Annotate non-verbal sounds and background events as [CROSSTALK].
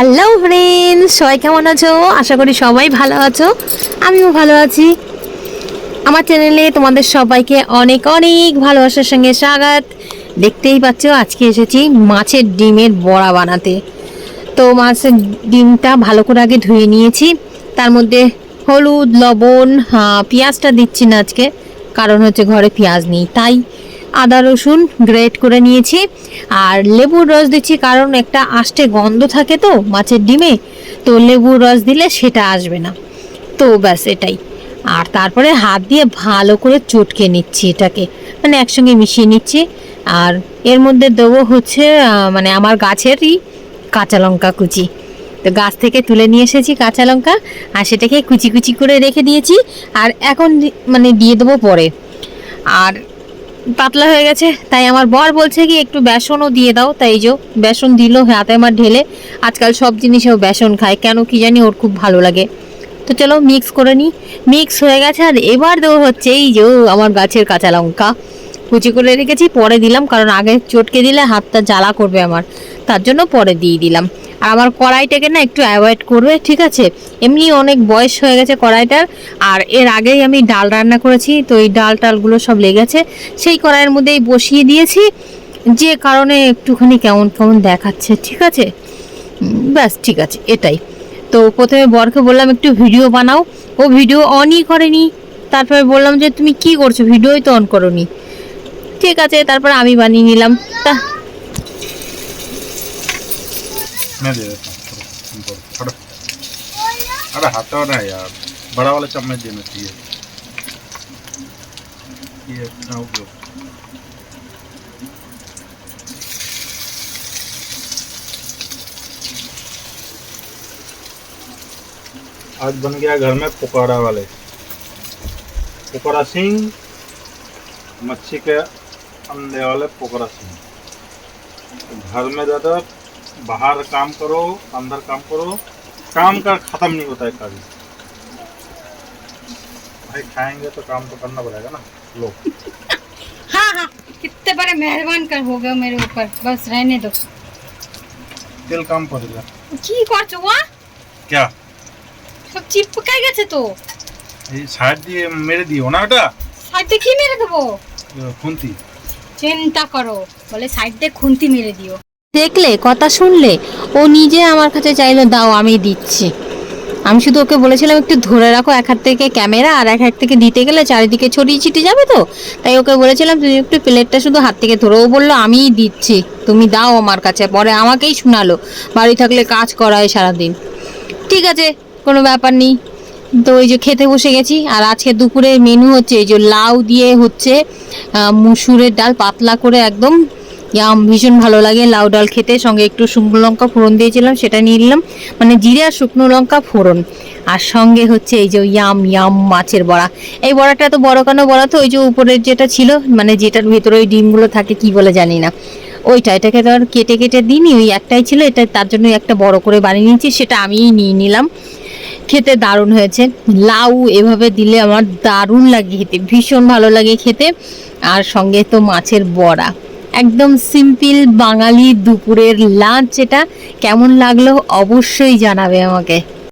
Hello friends সবাই কেমন আছো? আশা করি সবাই ভালো আছো। আমিও ভালো আছি। আমার চ্যানেলে তোমাদের সবাইকে অনেক অনেক ভালোবাসার সঙ্গে স্বাগত। দেখতেই পাচ্ছ আজকে এসেছি মাছের ডিমের বড়া বানাতে। তো মাছের ডিমটা ভালো করে আগে ধুয়ে নিয়েছি। তার মধ্যে হলুদ লবণ হ্যাঁ, পেঁয়াজটা দিচ্ছি না আজকে। কারণ হচ্ছে ঘরে পেঁয়াজ নেই তাই আদা রসুন গ্রেট করে নিয়েছি। আর লেবুর রস দিচ্ছি কারণ একটা আষ্টে গন্ধ থাকে তো মাছের ডিমে, তো লেবুর রস দিলে সেটা আসবে না। তো ব্যাস এটাই। আর তারপরে হাত দিয়ে ভালো করে চটকে নিচ্ছি এটাকে। মানে একসঙ্গে মিশিয়ে নিচ্ছি। আর এর মধ্যে দেবো হচ্ছে মানে আমার গাছেরই কাঁচা লঙ্কা কুচি। তো গাছ থেকে তুলে নিয়ে এসেছি কাঁচা লঙ্কা, আর সেটাকে কুচি কুচি করে রেখে দিয়েছি। আর এখন মানে দিয়ে দেবো পরে। আর পাতলা হয়ে গেছে, তাই আমার বর বলছে কি একটু বেসনও দিয়ে দাও। তাই যে বেসন দিল, হাতে আমার ঢেলে। আজকাল সব জিনিসেও বেসন খায়, কেন কি জানি ওর খুব ভালো লাগে। তো চলো মিক্স করে নিই মিক্স হয়ে গেছে আর এবার দেবো হচ্ছে এই যে আমার গাছের কাঁচা লঙ্কা। কুচি করে রেখেছি, পরে দিলাম, কারণ আগে চটকে দিলে হাতটা জ্বালা করবে আমার। তার জন্য পরে দিয়ে দিলাম। আর আমার কড়াইটাকে না একটু অ্যাভয়েড করবে, ঠিক আছে? এমনি অনেক বয়স হয়ে গেছে কড়াইটার, আর এর আগেই আমি ডাল রান্না করেছি, তো এই ডাল টালগুলো সব লেগেছে। সেই কড়াইয়ের মধ্যেই বসিয়ে দিয়েছি, যে কারণে একটুখানি কেমন কেমন দেখাচ্ছে, ঠিক আছে? ব্যাস, ঠিক আছে, এটাই। তো প্রথমে বরকে বললাম, একটু ভিডিও বানাও। ও ভিডিও অনই করেনি। তারপরে বললাম যে, তুমি কি করছ? ভিডিওই তো অন করনি। ঠিক আছে তারপর আমি বানিয়ে নিলাম তা मैं दे देता हूँ थोड़ा, तुमको थोड़ा अरे हटाओ ना यार बड़ा वाला चम्मच देना चाहिए ये अपना उपयोग आज बन गया घर में पकौड़ा वाले पकौड़ा सिंह मच्छी के अंधे वाले पोकरस में घर में ज़्यादा बाहर काम करो अंदर काम करो काम का ख़त्म नहीं होता है कभी। भाई खाएँगे तो काम तो करना पड़ेगा ना लो। [LAUGHS] हाँ हाँ कितने बड़े मेहरबान कर हो गए मेरे ऊपर बस रहने दो। दिल काम पड़ेगा की कर हुआ क्या? सब चिपकाई गए थे तो? ये शायद ये मेरे दियो ना बेटा? शायद देखिए मेरे तो दबो थी। চিন্তা করো। বলে সাইড দিয়ে খুন্তি মেরে দিও। দেখলে, কথা শুনলে? ও নিজে আমার কাছে চাইলো, দাও, আমি দিচ্ছি। আমি শুধু ওকে বলেছিলাম, একটু ধরে রাখো, এক হাত থেকে ক্যামেরা, আর এক হাত থেকে দিতে গেলে চারিদিকে ছড়িয়ে ছিটে যাবে তো? তাই ওকে বলেছিলাম, তুমি একটু প্লেটটা শুধু হাত থেকে ধরো। ও বলল আমিই দিচ্ছি, তুমি দাও আমার কাছে। পরে আমাকেই শোনালো, বাড়ি থাকলে কাজ করায় সারাদিন। ঠিক আছে, কোনো ব্যাপার নেই। তো ওই যে খেতে বসে গেছি, আর আজকে দুপুরে মেনু হচ্ছে এই যে লাউ দিয়ে হচ্ছে মুসুরের ডাল, পাতলা করে একদম ইয়াম ভীষণ ভালো লাগে লাউ ডাল খেতে। সঙ্গে একটু শুকনো লঙ্কা ফোড়ন দিয়েছিলাম, সেটা নিয়ে নিলাম। মানে জিরে আর শুকনো লঙ্কা ফোড়ন। আর সঙ্গে হচ্ছে এই যে ইয়াম ইয়াম মাছের বড়া। এই বড়াটা তো বড় কেন বড়া তো? ওই যে উপরের যেটা ছিল মানে যেটার ভেতরে ওই ডিমগুলো থাকে কি বলে জানি না। ওইটা, এটাকে তো আর কেটে কেটে দিইনি, ওই একটাই ছিল, এটা তার জন্য একটা বড় করে বানিয়ে নিয়েছি, সেটা আমিই নিয়ে নিলাম। খেতে দারুণ হয়েছে। লাউ এভাবে দিলে আমার দারুণ লাগে খেতে, ভীষণ ভালো লাগে খেতে। আর সঙ্গে তো মাছের বড়া। একদম সিম্পল বাঙালি দুপুরের লাঞ্চ, এটা কেমন লাগল অবশ্যই জানাবে আমাকে।